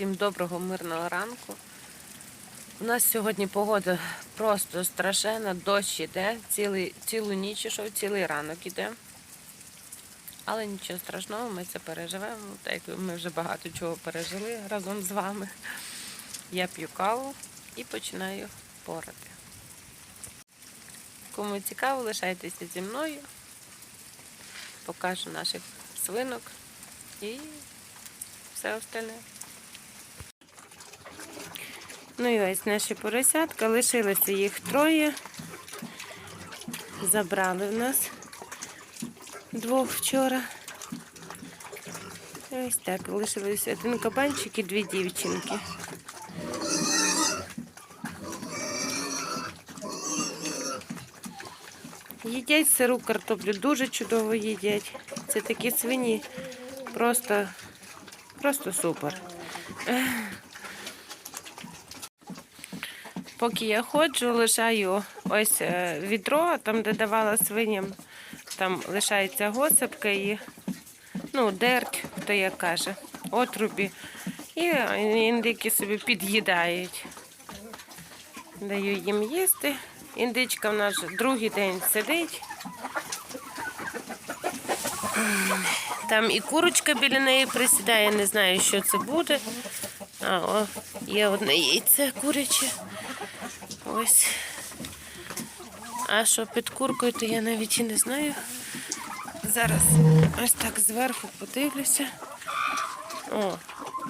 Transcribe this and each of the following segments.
Всім доброго мирного ранку. У нас сьогодні погода просто страшенна, дощ іде, цілий, цілу ніч ішов, цілий ранок іде. Але нічого страшного, ми це переживемо, так як ми вже багато чого пережили разом з вами. Я п'ю каву і починаю порати. Кому цікаво, лишайтеся зі мною. Покажу наших свинок і все остальне. Ну і ось наші поросятка, лишилося їх троє. Забрали в нас двох вчора. Ось так, лишилося один кабанчик і дві дівчинки. Їдять сиру картоплю, дуже чудово їдять. Це такі свині, просто, просто супер. Поки я ходжу, лишаю ось е, відро, там, де давала свиням, там лишається госипка і ну, дерть, хто як каже, отрубі. І індики собі під'їдають. Даю їм їсти. Індичка в нас другий день сидить. Там і курочка біля неї присідає, не знаю, що це буде. А, о, є одне яйце куряче. Ось. А що під куркою, то я навіть і не знаю. Зараз ось так зверху подивлюся. О,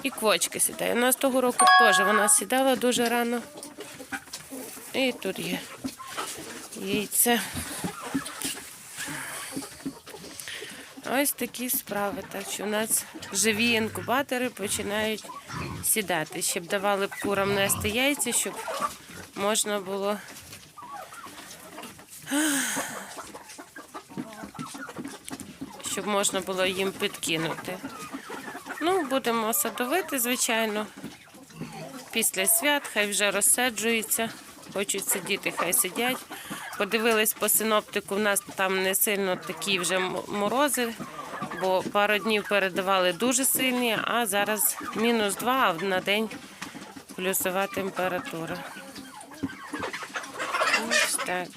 і квочка сідає. У нас того року теж вона сідала дуже рано. І тут є яйце. Ось такі справи. Так що у нас живі інкубатори починають сідати, щоб давали б курам нести яйця, щоб можна було. Щоб можна було їм підкинути. Ну, будемо садовити, звичайно. Після свят хай вже розсаджуються. Хочуть сидіти, хай сидять. Подивились по синоптику, в нас там не сильно такі вже морози, бо пару днів передавали дуже сильні, а зараз мінус 2, а на день плюсова температура. Так.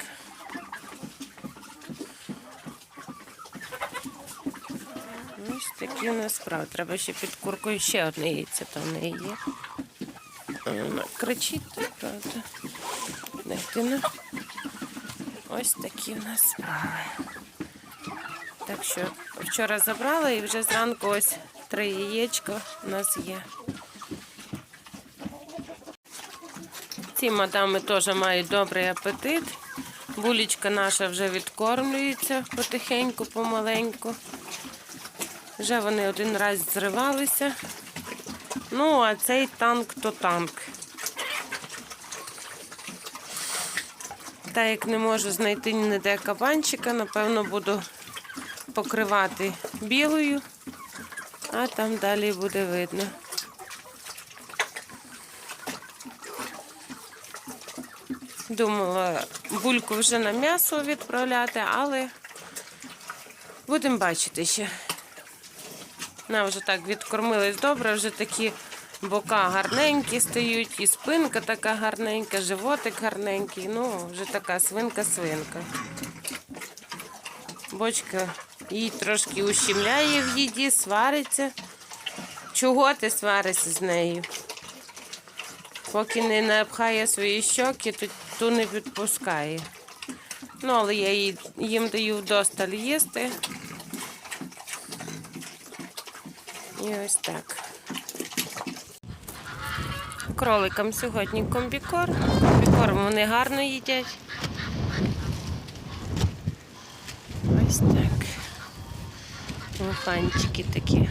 Ось такі у нас справи. Треба ще під куркою ще одне яйце там в неї є. Вона кричить, так правда. Дитина. Ось такі у нас справи. Так що вчора забрала і вже зранку ось три яєчка у нас є. Ці мадами теж мають добрий апетит. Булічка наша вже відкормлюється потихеньку, помаленьку. Вже вони один раз зривалися. Ну, а цей танк то танк. Та як не можу знайти ніде кабанчика, напевно, буду покривати білою, а там далі буде видно. Думала бульку вже на м'ясо відправляти, але будемо бачити ще. Вона вже так відкормилась добре, вже такі бока гарненькі стають, і спинка така гарненька, животик гарненький. Ну, вже така свинка-свинка. Бочка їй трошки ущемляє в їді, свариться. Чого ти сваришся з нею? Поки не напхає свої щоки, то не відпускає. Ну, але я їм даю вдосталь їсти. І ось так. Кроликам сьогодні комбікорм. Комбікорм вони гарно їдять. Ось так. Луханчики такі.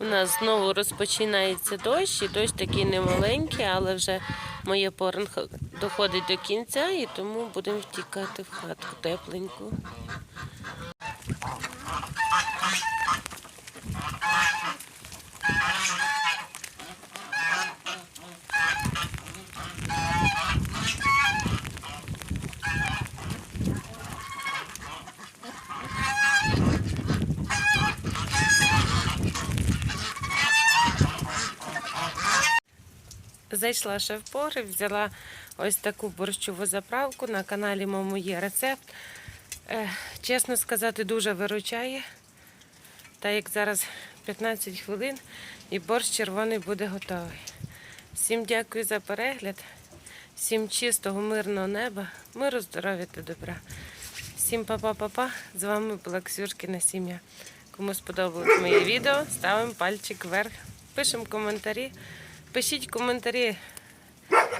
У нас знову розпочинається дощ, і дощ такий немаленький, але вже моє порн доходить до кінця і тому будемо втікати в хатку тепленьку. Thank you. Зайшла ще в погріб, взяла ось таку борщову заправку. На каналі моєму є рецепт. Е, чесно сказати, дуже виручає. Та як зараз 15 хвилин і борщ червоний буде готовий. Всім дякую за перегляд. Всім чистого, мирного неба, миру, здоров'я та добра. Всім па-па-па-па. З вами була Ксюшкина сім'я. Кому сподобалось моє відео, ставимо пальчик вверх, пишемо коментарі. Пишіть коментарі,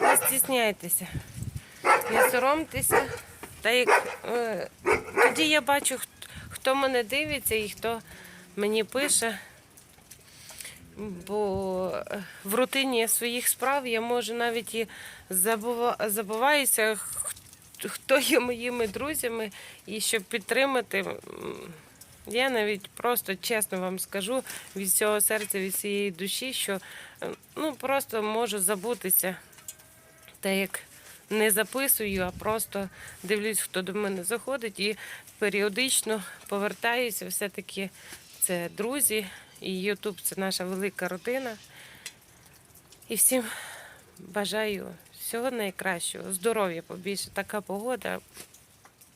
не стісняйтеся, не соромтеся. Та як е, тоді я бачу, хто мене дивиться і хто мені пише. Бо е, в рутині своїх справ я можу навіть і забува- забуваюся, хто є моїми друзями, і щоб підтримати. Я навіть просто чесно вам скажу від всього серця, від цієї душі, що ну, просто можу забутися. Та як не записую, а просто дивлюсь, хто до мене заходить, і періодично повертаюся. Все-таки це друзі, і Ютуб це наша велика родина. І всім бажаю всього найкращого, здоров'я побільше. Така погода.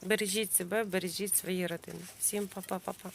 Бережіть себе, бережіть свої родини. Всім па-па-па-па.